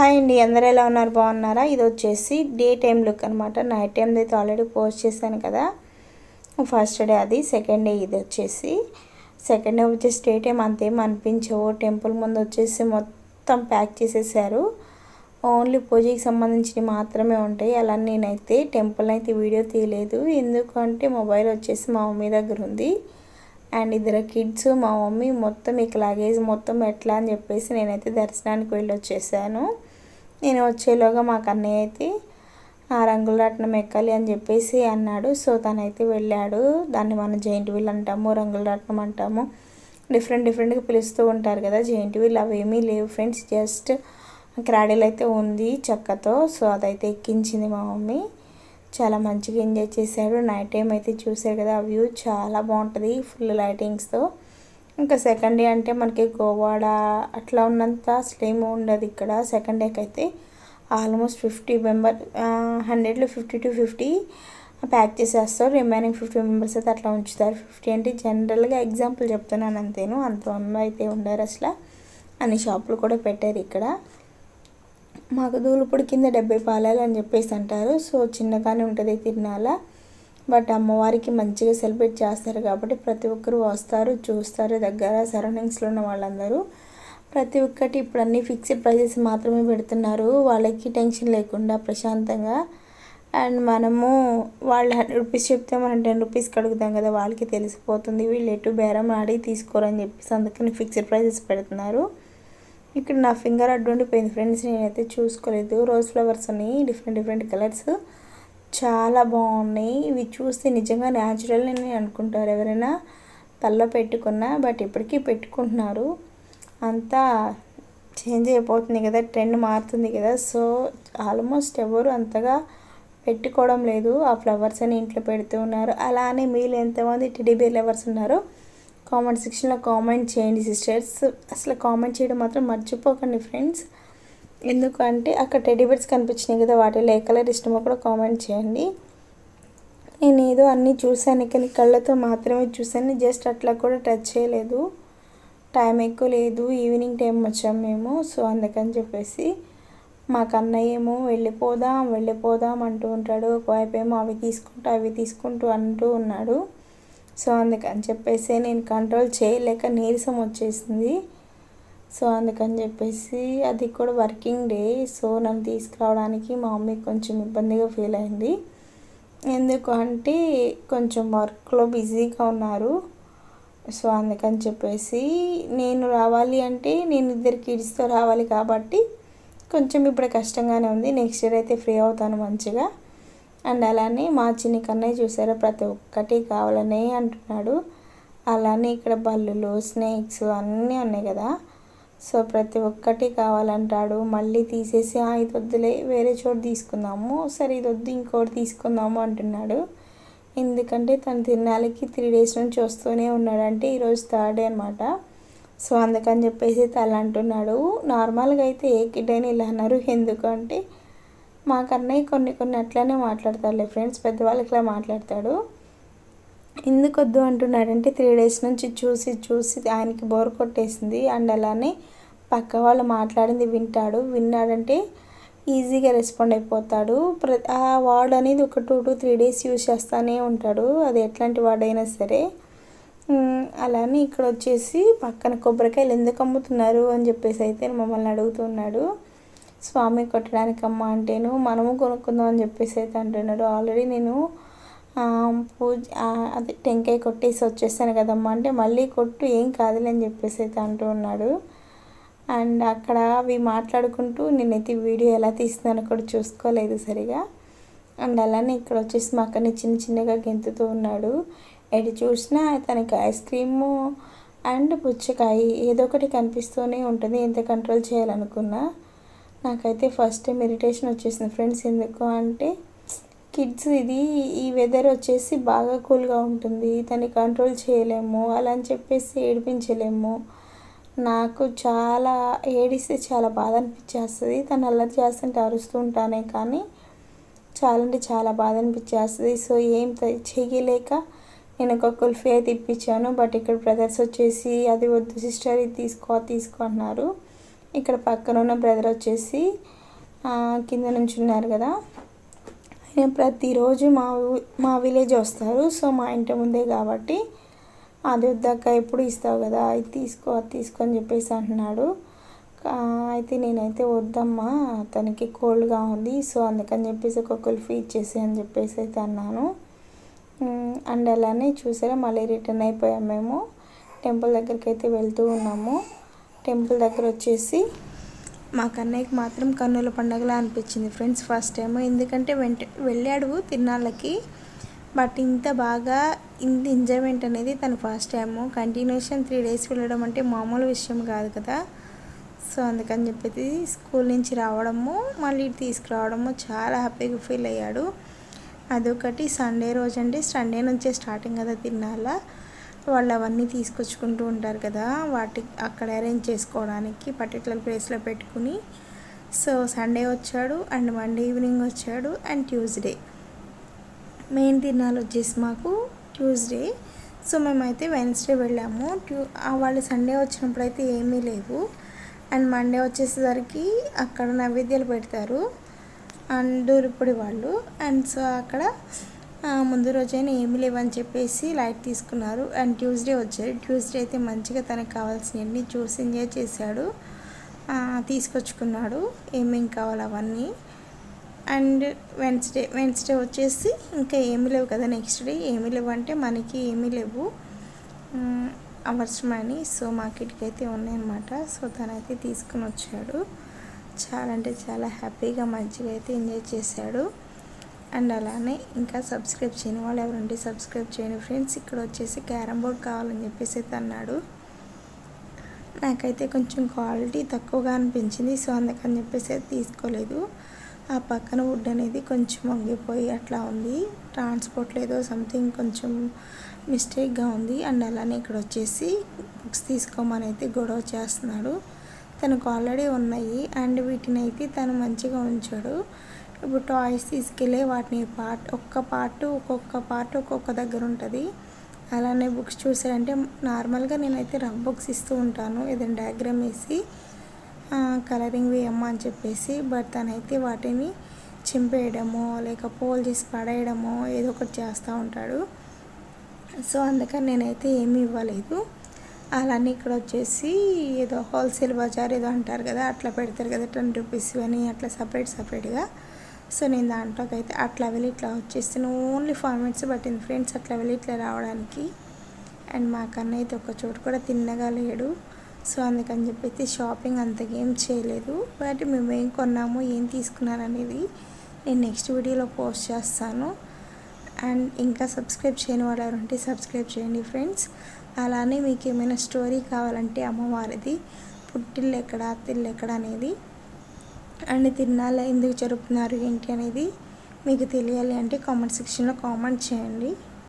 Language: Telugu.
హాయ్ అండి అందరు ఎలా ఉన్నారు? బాగున్నారా? ఇది వచ్చేసి డే టైం లుక్ అనమాట నైట్ టైం అయితే ఆల్రెడీ పోస్ట్ చేశాను కదా. ఫస్ట్ డే అది సెకండ్ డే ఇది వచ్చేసి. సెకండ్ డే వచ్చేసి డే టైం అంతేం అనిపించవు. టెంపుల్ ముందు వచ్చేసి మొత్తం ప్యాక్ చేసేసారు. ఓన్లీ పూజకి సంబంధించినవి మాత్రమే ఉంటాయి. అలా నేనైతే టెంపుల్ అయితే వీడియో తీయలేదు. ఎందుకంటే మొబైల్ వచ్చేసి మా మమ్మీ దగ్గర ఉంది. అండ్ ఇద్దరు కిడ్స్ మా మమ్మీ మొత్తం ఇక లగేజ్ మొత్తం ఎట్లా అని చెప్పేసి నేనైతే దర్శనానికి వెళ్ళి వచ్చేసాను నేను వచ్చేలోగా మా కన్నయ్య అయితే ఆ రంగుల రత్నం ఎక్కాలి అని చెప్పేసి అన్నాడు. సో తనైతే వెళ్ళాడు. దాన్ని మనం జైంట్ వీల్ అంటాము రంగుల రత్నం అంటాము. డిఫరెంట్ డిఫరెంట్గా పిలుస్తూ ఉంటారు కదా జైంట్ వీల్. అవేమీ లేవు ఫ్రెండ్స్. జస్ట్ క్రాడీలు అయితే ఉంది చెక్కతో. సో అదైతే ఎక్కించింది మా మమ్మీ. చాలా మంచిగా ఎంజాయ్ చేశాడు. నైట్ టైం అయితే చూసారు కదా ఆ వ్యూ. చాలా బాగుంటుంది ఫుల్ లైటింగ్స్తో. ఇంకా సెకండ్ డే అంటే మనకి గోవాడ అట్లా ఉన్నంత స్లేమ్ ఉండదు ఇక్కడ. సెకండ్ డేకి అయితే ఆల్మోస్ట్ ఫిఫ్టీ మెంబర్ హండ్రెడ్లో ఫిఫ్టీ టు ఫిఫ్టీ ప్యాక్ చేసేస్తారు. రిమైనింగ్ ఫిఫ్టీ మెంబర్స్ అయితే అట్లా ఉంచుతారు. ఫిఫ్టీ అంటే జనరల్గా ఎగ్జాంపుల్ చెప్తున్నాను అంతేను. అంత మంది అయితే ఉండరు అసలు అన్ని షాపులు కూడా పెట్టారు ఇక్కడ. మాకు దూలుపుడి కింద డెబ్బై పాలాలు అని చెప్పేసి అంటారు. సో చిన్నగానే ఉంటుంది తిరునాల బట్ అమ్మవారికి మంచిగా సెలబ్రేట్ చేస్తారు కాబట్టి ప్రతి ఒక్కరు వస్తారు చూస్తారు. దగ్గర సరౌండింగ్స్లో ఉన్న వాళ్ళందరూ ప్రతి ఒక్కటి ఇప్పుడు అన్ని ఫిక్స్డ్ ప్రైజెస్ మాత్రమే పెడుతున్నారు. వాళ్ళకి టెన్షన్ లేకుండా ప్రశాంతంగా. అండ్ మనము వాళ్ళు హండ్రెడ్ రూపీస్ చెప్తే మనం టెన్ రూపీస్కి అడుగుతాం కదా వాళ్ళకి తెలిసిపోతుంది. వీళ్ళు ఎటు బేరం ఆడి తీసుకోరని చెప్పేసి అందుకని ఫిక్స్డ్ ప్రైజెస్ పెడుతున్నారు. ఇక్కడ నా ఫింగర్ అడ్డు ఉండిపోయింది ఫ్రెండ్స్ నేనైతే చూసుకోలేదు. రోజ్ ఫ్లవర్స్ ఉన్నాయి డిఫరెంట్ డిఫరెంట్ కలర్స్ చాలా బాగున్నాయి. ఇవి చూస్తే నిజంగా న్యాచురల్ అని అనుకుంటారు ఎవరైనా. తల్లో పెట్టుకున్నా బట్ ఇప్పటికీ పెట్టుకుంటున్నారు. అంతా చేంజ్ అయిపోతుంది కదా ట్రెండ్ మారుతుంది కదా. సో ఆల్మోస్ట్ ఎవరు అంతగా పెట్టుకోవడం లేదు. ఆ ఫ్లవర్స్ అని ఇంట్లో పెడుతూ ఉన్నారు. అలానే మీరు ఎంతమంది టెడీబేర్ లవర్స్ ఉన్నారో కామెంట్ సెక్షన్లో కామెంట్ చేయండి సిస్టర్స్ అసలు కామెంట్ చేయడం మాత్రం మర్చిపోకండి ఫ్రెండ్స్ ఎందుకంటే అక్కడ టెడీబేర్స్ కనిపించినాయి కదా వాటిలో ఏ కలర్ ఇష్టమో కూడా కామెంట్ చేయండి. నేను ఏదో అన్నీ చూశాను కానీ కళ్ళతో మాత్రమే చూశాను జస్ట్ అట్లా కూడా టచ్ చేయలేదు. టైం ఎక్కువ లేదు ఈవినింగ్ టైం వచ్చాం మేము సో అందుకని చెప్పేసి మా కన్నయ్య ఏమో వెళ్ళిపోదాం వెళ్ళిపోదాం అంటూ ఉంటాడు ఒకవైపు ఏమో అవి తీసుకుంటూ అవి తీసుకుంటూ అంటూ ఉన్నాడు. సో అందుకని చెప్పేసి నేను కంట్రోల్ చేయలేక నీరసం వచ్చేసింది. సో అందుకని చెప్పేసి అది కూడా వర్కింగ్ డే. సో నన్ను తీసుకురావడానికి మా మమ్మీ కొంచెం ఇబ్బందిగా ఫీల్ అయింది. ఎందుకు అంటే కొంచెం వర్క్లో బిజీగా ఉన్నారు. సో అందుకని చెప్పేసి నేను రావాలి అంటే నేను ఇద్దరు కిడ్స్తో రావాలి కాబట్టి కొంచెం ఇప్పుడు కష్టంగానే ఉంది. నెక్స్ట్ ఇయర్ అయితే ఫ్రీ అవుతాను మంచిగా. అండ్ అలానే మా చిన్న కన్నయ్య చూసారా? ప్రతి ఒక్కటి కావాలనే అంటున్నాడు. అలానే ఇక్కడ బల్లులు స్నేక్స్ అన్నీ ఉన్నాయి కదా. సో ప్రతి ఒక్కటి కావాలంటాడు. మళ్ళీ తీసేసి ఇది వద్దులే వేరే చోటు తీసుకుందాము. సరే ఇది వద్దు ఇంకోటి తీసుకుందాము అంటున్నాడు. ఎందుకంటే తను తిరణాలకి త్రీ డేస్ నుంచి వస్తూనే ఉన్నాడు అంటే ఈరోజు థర్డ్ డే అనమాట సో అందుకని చెప్పేసి తల అంటున్నాడు. నార్మల్గా అయితే ఏ కిడ్ అయినా ఇలా అన్నారు. ఎందుకంటే మా కన్నయ్య కొన్ని కొన్ని అట్లానే మాట్లాడతాడులే ఫ్రెండ్స్. పెద్దవాళ్ళకి ఇలా మాట్లాడతాడు. ఎందుకు వద్దు అంటున్నాడంటే త్రీ డేస్ నుంచి చూసి చూసి ఆయనకి బోర్ కొట్టేసింది అండ్ అలానే పక్క వాళ్ళు మాట్లాడింది వింటాడు. విన్నాడంటే ఈజీగా రెస్పాండ్ అయిపోతాడు. ప్ర ఆ వర్డ్ అనేది ఒక two to three days use చేస్తూనే ఉంటాడు. అది ఎట్లాంటి వర్డ్ అయినా సరే. అలానే ఇక్కడ వచ్చేసి పక్కన కొబ్బరికాయలు ఎందుకు అమ్ముతున్నారు అని చెప్పేసి అయితే మమ్మల్ని అడుగుతున్నాడు స్వామి కొట్టడానికి అమ్మ అంటేను మనము కొనుక్కుందాం అని చెప్పేసి అయితే అంటున్నాడు. ఆల్రెడీ నేను పూజ అదే టెంకాయ కొట్టేసి వచ్చేసాను కదమ్మా. అంటే మళ్ళీ కొట్టు ఏం కాదులే అని చెప్పేసి అయితే అంటూ ఉన్నాడు. అండ్ అక్కడ అవి మాట్లాడుకుంటూ నేనైతే వీడియో ఎలా తీస్తున్నానో కూడా చూసుకోలేదు సరిగా. అండ్ అలానే ఇక్కడ వచ్చేసి మా అక్కని చిన్న చిన్నగా గెంతుతూ ఉన్నాడు. ఎటు చూసినా తనకి ఐస్ క్రీము అండ్ పుచ్చకాయ ఏదో ఒకటి కనిపిస్తూనే ఉంటుంది. ఎంత కంట్రోల్ చేయాలనుకున్నా. నాకైతే ఫస్ట్ టైం ఇరిటేషన్ వచ్చేసింది. ఫ్రెండ్స్ ఎందుకు అంటే కిడ్స్ ఇది ఈ వెదర్ వచ్చేసి బాగా కూల్గా ఉంటుంది. దాన్ని కంట్రోల్ చేయలేము. అలా అని చెప్పేసి ఏడిపించలేము. నాకు చాలా ఏడిస్తే చాలా బాధ అనిపించేస్తుంది. తను అల్లరి చేస్తుంటే అరుస్తూ ఉంటానే కానీ చాలా అంటే చాలా బాధ అనిపించేస్తుంది. సో ఏం చేయలేక నేను ఒక కుల్ఫీ అయితే ఇప్పించాను. బట్ ఇక్కడ బ్రదర్స్ వచ్చేసి అది వద్దు సిస్టర్ ఇది తీసుకో తీసుకో అన్నారు. ఇక్కడ పక్కన ఉన్న బ్రదర్ వచ్చేసి కింద నుంచి ఉన్నారు కదా. ఆయన ప్రతిరోజు మా మా విలేజ్ వస్తారు. సో మా ఇంటి ముందే కాబట్టి అది వద్దాక ఎప్పుడు ఇస్తావు కదా అది తీసుకో అది తీసుకో అని చెప్పేసి అంటున్నాడు. అయితే నేనైతే వద్దమ్మా తనకి కోల్డ్గా ఉంది. సో అందుకని చెప్పేసి ఒక కుల్ఫీ ఇచ్చేసి అని చెప్పేసి అయితే అన్నాను. అండ్ అలానే చూసారా మళ్ళీ రిటర్న్ అయిపోయాం మేము. టెంపుల్ దగ్గరికి అయితే వెళ్తూ ఉన్నాము. టెంపుల్ దగ్గర వచ్చేసి మా కన్నయ్యకి మాత్రం కన్నుల పండగలా అనిపించింది ఫ్రెండ్స్ ఫస్ట్ టైం ఎందుకంటే వెంట వెళ్ళాడు తిన్నాళ్ళకి బట్ ఇంత బాగా ఇంత ఎంజాయ్మెంట్ అనేది తను first time. Continuation three days వెళ్ళడం అంటే మామూలు విషయం కాదు కదా. సో అందుకని చెప్పేసి స్కూల్ నుంచి రావడము మళ్ళీ తీసుకురావడము చాలా హ్యాపీగా ఫీల్ అయ్యాడు. అదొకటి. సండే రోజు అంటే సండే నుంచే స్టార్టింగ్ కదా తినాల వాళ్ళు అవన్నీ తీసుకొచ్చుకుంటూ ఉంటారు కదా వాటి అక్కడ అరేంజ్ చేసుకోవడానికి పర్టికులర్ ప్లేస్లో పెట్టుకుని సో సండే వచ్చాడు అండ్ మండే ఈవినింగ్ వచ్చాడు అండ్ ట్యూస్డే మెయిన్ తిన్నాలు వచ్చేసి మాకు ట్యూస్డే సో మేమైతే వెన్స్డే వెళ్ళాము. ట్యూ వాళ్ళు సండే వచ్చినప్పుడు అయితే ఏమీ లేవు. అండ్ మండే వచ్చేసరికి అక్కడ నైవేద్యాలు పెడతారు. అండ్ దూరిపొడి వాళ్ళు. అండ్ సో అక్కడ ముందు రోజైనా ఏమి లేవని చెప్పేసి లైట్ తీసుకున్నారు. అండ్ ట్యూస్డే వచ్చారు ట్యూస్డే అయితే మంచిగా తనకు కావాల్సినవన్నీ చూసి ఎంజాయ్ చేశాడు. తీసుకొచ్చుకున్నాడు. ఏమేం కావాలి అవన్నీ. అండ్ వెన్స్డే వెన్స్డే వచ్చేసి ఇంకా ఏమీ లేవు కదా నెక్స్ట్ డే. ఏమీ లేవు అంటే మనకి ఏమీ లేవు. అవసరమని సో మార్కెట్కి అయితే ఉన్నాయన్నమాట. సో తనైతే తీసుకుని వచ్చాడు. చాలా అంటే చాలా హ్యాపీగా మంచిగా అయితే ఎంజాయ్ చేశాడు. అండ్ అలానే ఇంకా సబ్స్క్రైబ్ చేయని వాళ్ళు ఎవరంటే సబ్స్క్రైబ్ చేయని ఫ్రెండ్స్. ఇక్కడ వచ్చేసి క్యారమ్ బోర్డ్ కావాలని చెప్పేసి అయితే అన్నాడు. నాకైతే కొంచెం క్వాలిటీ తక్కువగా అనిపించింది సో అందుకని చెప్పేసి తీసుకోలేదు. ఆ పక్కన వుడ్ అనేది కొంచెం వంగిపోయి అట్లా ఉంది. ట్రాన్స్పోర్ట్ లేదో సంథింగ్ కొంచెం మిస్టేక్గా ఉంది. అండ్ అలానే ఇక్కడ వచ్చేసి బుక్స్ తీసుకోమని అయితే గొడవ చేస్తున్నాడు. తనకు ఆల్రెడీ ఉన్నాయి అండ్ వీటిని అయితే తను మంచిగా ఉంచాడు. ఇప్పుడు టాయ్స్ తీసుకెళ్ళి వాటిని పార్ట్ ఒక్క పార్ట్ ఒక్కొక్క పార్ట్ ఒక్కొక్క దగ్గర ఉంటుంది. అలానే బుక్స్ చూసారంటే నార్మల్గా నేనైతే రఫ్ బుక్స్ ఇస్తూ ఉంటాను. ఏదైనా డయాగ్రామ్ వేసి కలరింగ్ వేయమ్మా అని చెప్పేసి బట్ తనైతే వాటిని చింపేయడమో లేక పోల్ చేసి పడేయడమో ఏదో ఒకటి చేస్తూ ఉంటాడు. సో అందుకని నేనైతే ఏమీ ఇవ్వలేదు. అలానే ఇక్కడ వచ్చేసి ఏదో హోల్సేల్ బజార్ ఏదో అంటారు కదా అట్లా పెడతారు కదా టెన్ రూపీస్ అని అట్లా సపరేట్ సపరేట్గా సో నేను దాంట్లోకి అయితే అట్లా వెళ్ళి ఇట్లా వచ్చేస్తాను. ఓన్లీ ఫార్మాట్స్ పట్టింది ఫ్రెండ్స్ అట్లా వెళ్ళి ఇట్లా రావడానికి. అండ్ మా కన్న అయితే ఒక చోటు కూడా తిన్నగా లేడు. సో అందుకని చెప్పి షాపింగ్ అంతగా ఏం చేయలేదు. బట్ మేము ఏం కొన్నాము ఏం తీసుకున్నాను అనేది నేను నెక్స్ట్ వీడియోలో పోస్ట్ చేస్తాను. అండ్ ఇంకా సబ్స్క్రైబ్ చేయని వాళ్ళు ఎవరంటే సబ్స్క్రైబ్ చేయండి ఫ్రెండ్స్ అలానే మీకు ఏమైనా స్టోరీ కావాలంటే అమ్మవారిది. పుట్టిల్లు ఎక్కడ తిల్లు ఎక్కడ అనేది అండ్ తిన్నాళ్ళ ఎందుకు జరుపుతున్నారు ఏంటి అనేది మీకు తెలియాలి అంటే కామెంట్ సెక్షన్లో కామెంట్ చేయండి.